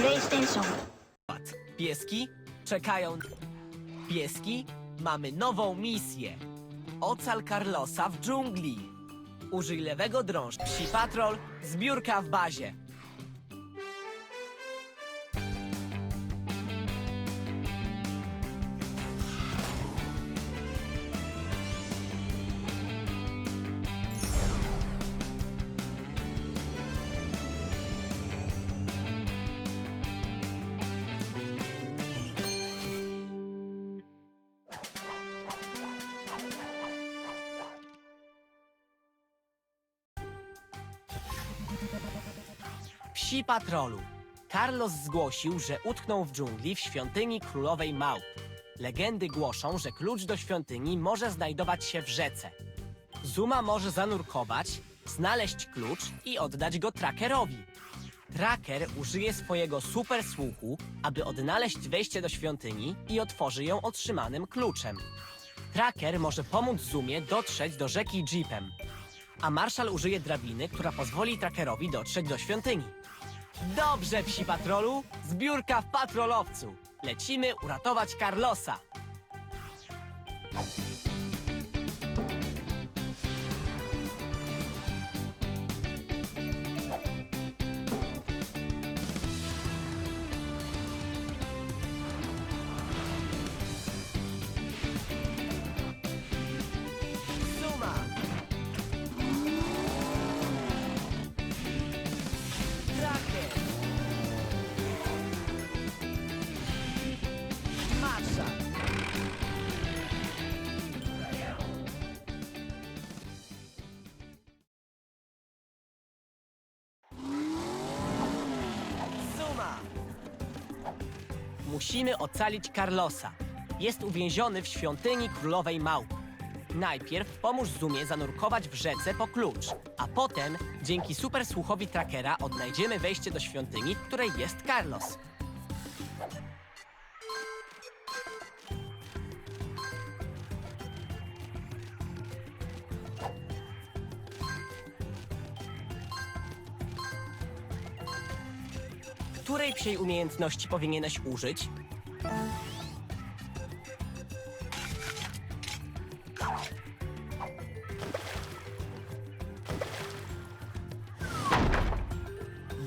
PlayStation. Pieski czekają. Pieski, mamy nową misję. Ocal Carlosa w dżungli. Użyj lewego drążka. Psi patrol, zbiórka w bazie. Psi patrolu. Carlos zgłosił, że utknął w dżungli w świątyni królowej małp. Legendy głoszą, że klucz do świątyni może znajdować się w rzece. Zuma może zanurkować, znaleźć klucz i oddać go trackerowi. Tracker użyje swojego super słuchu, aby odnaleźć wejście do świątyni i otworzy ją otrzymanym kluczem. Tracker może pomóc Zumie dotrzeć do rzeki jeepem, a Marszal użyje drabiny, która pozwoli trackerowi dotrzeć do świątyni. Dobrze, psi patrolu! Zbiórka w patrolowcu! Lecimy uratować Carlosa! Musimy ocalić Carlosa. Jest uwięziony w świątyni królowej małp. Najpierw pomóż Zumie zanurkować w rzece po klucz, a potem dzięki super słuchowi trackera odnajdziemy wejście do świątyni, w której jest Carlos. Której psiej umiejętności powinieneś użyć?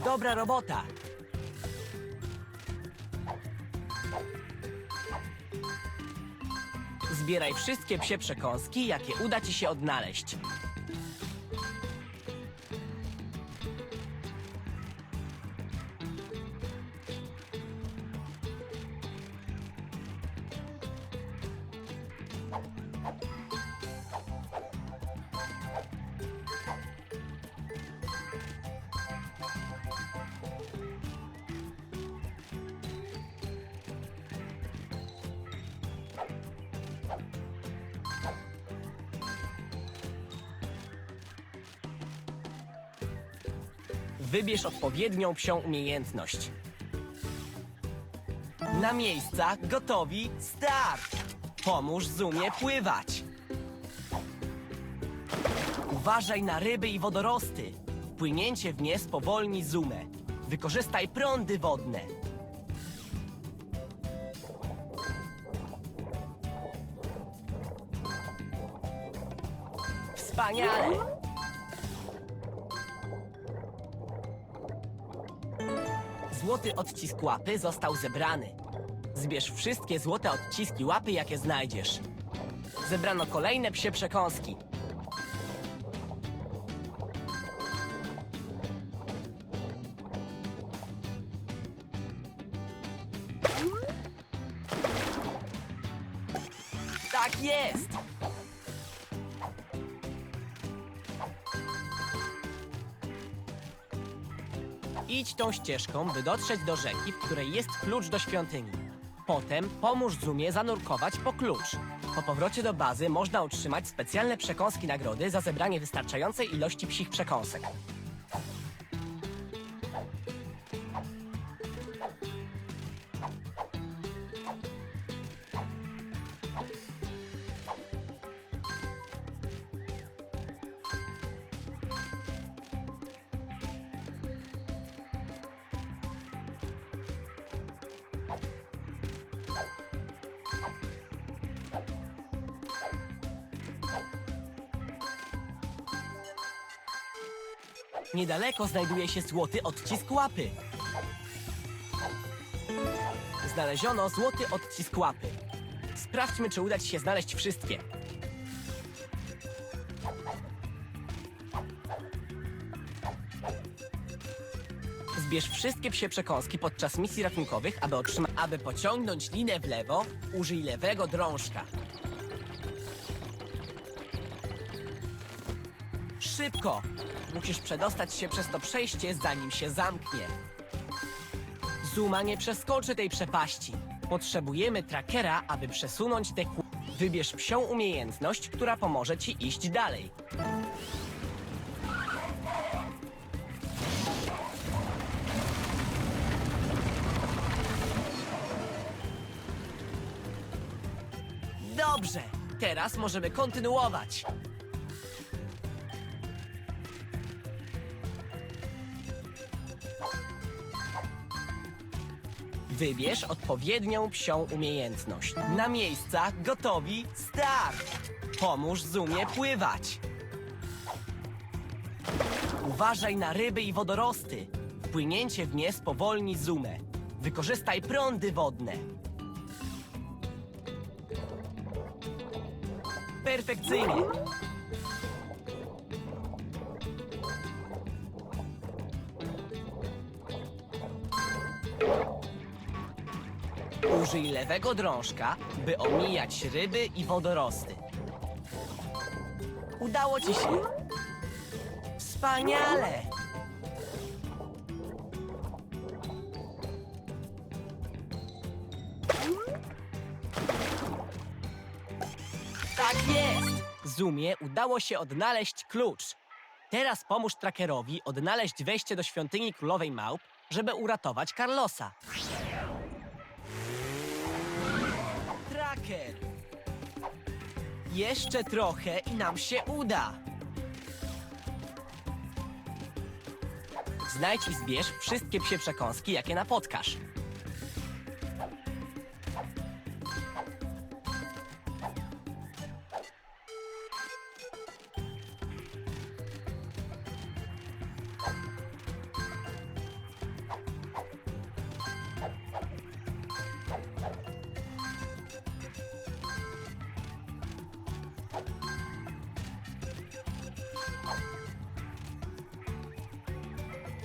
Dobra robota! Zbieraj wszystkie psie przekąski, jakie uda ci się odnaleźć. Wybierz odpowiednią psią umiejętność. Na miejsca, gotowi, start! Pomóż Zumie pływać. Uważaj na ryby i wodorosty. Płynięcie w nie spowolni Zumę. Wykorzystaj prądy wodne. Wspaniale! Złoty odcisk łapy został zebrany. Zbierz wszystkie złote odciski łapy, jakie znajdziesz. Zebrano kolejne psie przekąski. Tak jest! Idź tą ścieżką, by dotrzeć do rzeki, w której jest klucz do świątyni. Potem pomóż Zumie zanurkować po klucz. Po powrocie do bazy można otrzymać specjalne przekąski nagrody za zebranie wystarczającej ilości psich przekąsek. Niedaleko znajduje się złoty odcisk łapy. Znaleziono złoty odcisk łapy. Sprawdźmy, czy uda ci się znaleźć wszystkie. Zbierz wszystkie psie przekąski podczas misji ratunkowych, aby otrzymać... Aby pociągnąć linę w lewo, użyj lewego drążka. Szybko! Musisz przedostać się przez to przejście, zanim się zamknie. Zuma nie przeskoczy tej przepaści. Potrzebujemy trackera, aby przesunąć te ku... Wybierz psią umiejętność, która pomoże ci iść dalej. Dobrze, teraz możemy kontynuować. Wybierz odpowiednią psią umiejętność. Na miejsca, gotowi, start! Pomóż Zumie pływać. Uważaj na ryby i wodorosty. Wpłynięcie w nie spowolni Zumę. Wykorzystaj prądy wodne. Perfekcyjnie. Użyj lewego drążka, by omijać ryby i wodorosty. Udało ci się. Wspaniale! Tak jest! Zumie udało się odnaleźć klucz. Teraz pomóż trackerowi odnaleźć wejście do świątyni królowej małp, żeby uratować Carlosa. Jeszcze trochę i nam się uda. Znajdź i zbierz wszystkie psie przekąski, jakie napotkasz.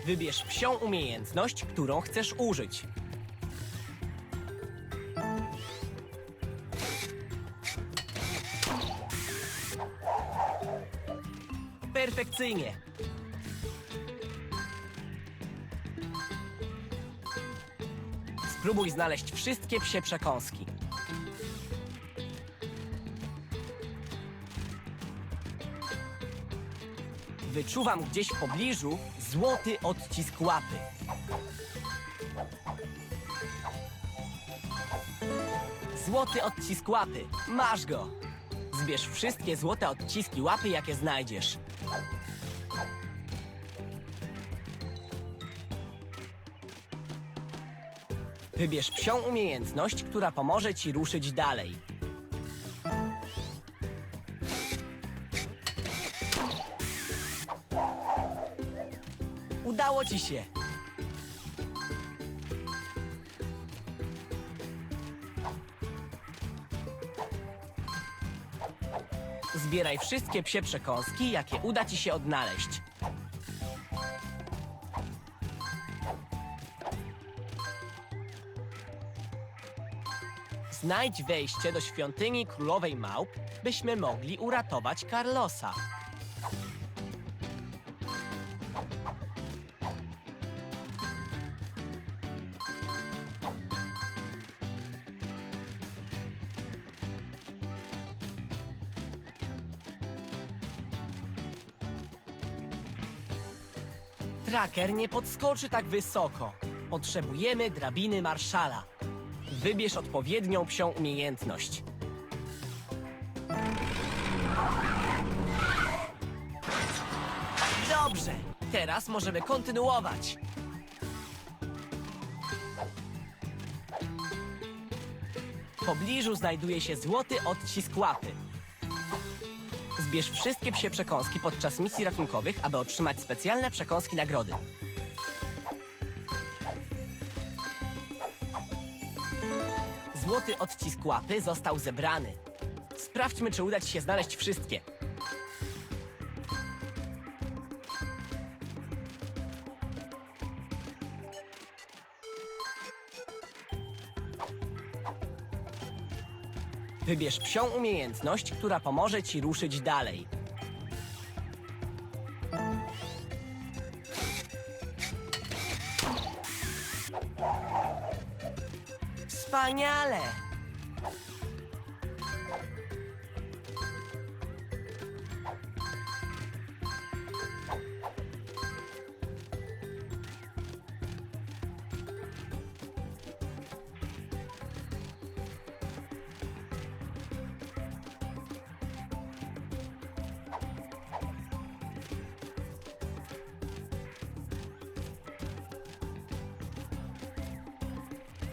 Wybierz psią umiejętność, którą chcesz użyć. Perfekcyjnie. Spróbuj znaleźć wszystkie psie przekąski. Wyczuwam gdzieś w pobliżu złoty odcisk łapy. Złoty odcisk łapy. Masz go. Zbierz wszystkie złote odciski łapy, jakie znajdziesz. Wybierz psią umiejętność, która pomoże ci ruszyć dalej. Udało ci się! Zbieraj wszystkie psie przekąski, jakie uda ci się odnaleźć. Znajdź wejście do świątyni królowej małp, byśmy mogli uratować Carlosa. Tracker nie podskoczy tak wysoko. Potrzebujemy drabiny Marszala. Wybierz odpowiednią psią umiejętność. Dobrze, teraz możemy kontynuować. W pobliżu znajduje się złoty odcisk łapy. Zbierz wszystkie psie przekąski podczas misji ratunkowych, aby otrzymać specjalne przekąski nagrody. Złoty odcisk łapy został zebrany. Sprawdźmy, czy uda ci się znaleźć wszystkie. Wybierz psią umiejętność, która pomoże ci ruszyć dalej. Wspaniale!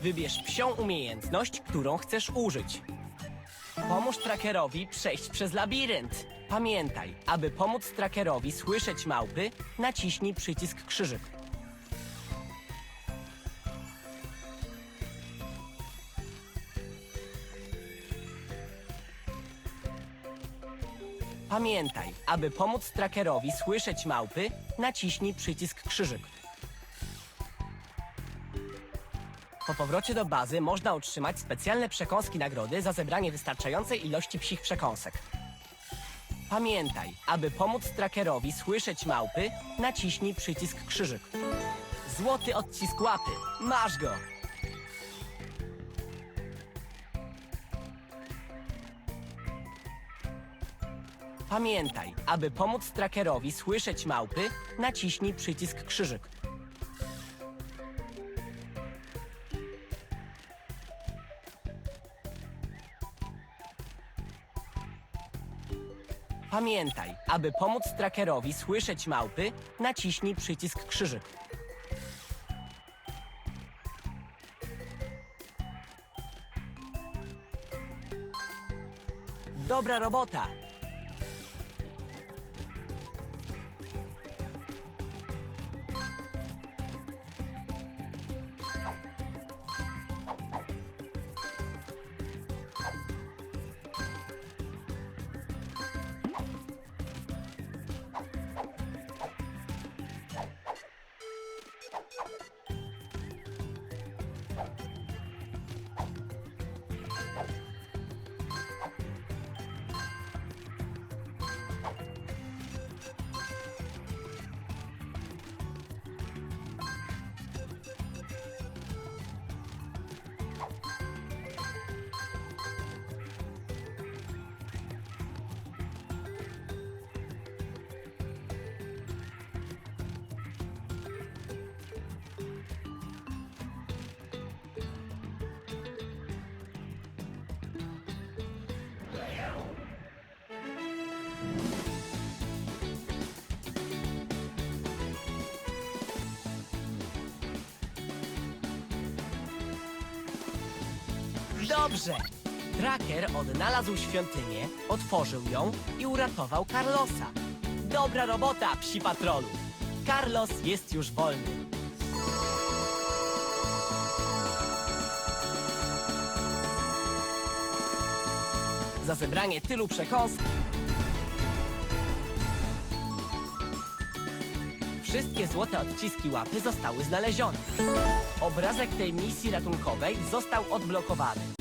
Wybierz psią umiejętność, którą chcesz użyć. Pomóż trackerowi przejść przez labirynt. Pamiętaj, aby pomóc trackerowi słyszeć małpy, naciśnij przycisk krzyżyk. Pamiętaj, aby pomóc trackerowi słyszeć małpy, naciśnij przycisk krzyżyk. Po powrocie do bazy można otrzymać specjalne przekąski nagrody za zebranie wystarczającej ilości psich przekąsek. Pamiętaj, aby pomóc trackerowi słyszeć małpy, naciśnij przycisk krzyżyk. Złoty odcisk łapy. Masz go! Pamiętaj, aby pomóc trackerowi słyszeć małpy, naciśnij przycisk krzyżyk. Pamiętaj, aby pomóc trackerowi słyszeć małpy, naciśnij przycisk krzyżyk. Dobra robota! Dobrze! Tracker odnalazł świątynię, otworzył ją i uratował Carlosa. Dobra robota, psi patrolu! Carlos jest już wolny. Za zebranie tylu przekąsk Wszystkie złote odciski łapy zostały znalezione. Obrazek tej misji ratunkowej został odblokowany.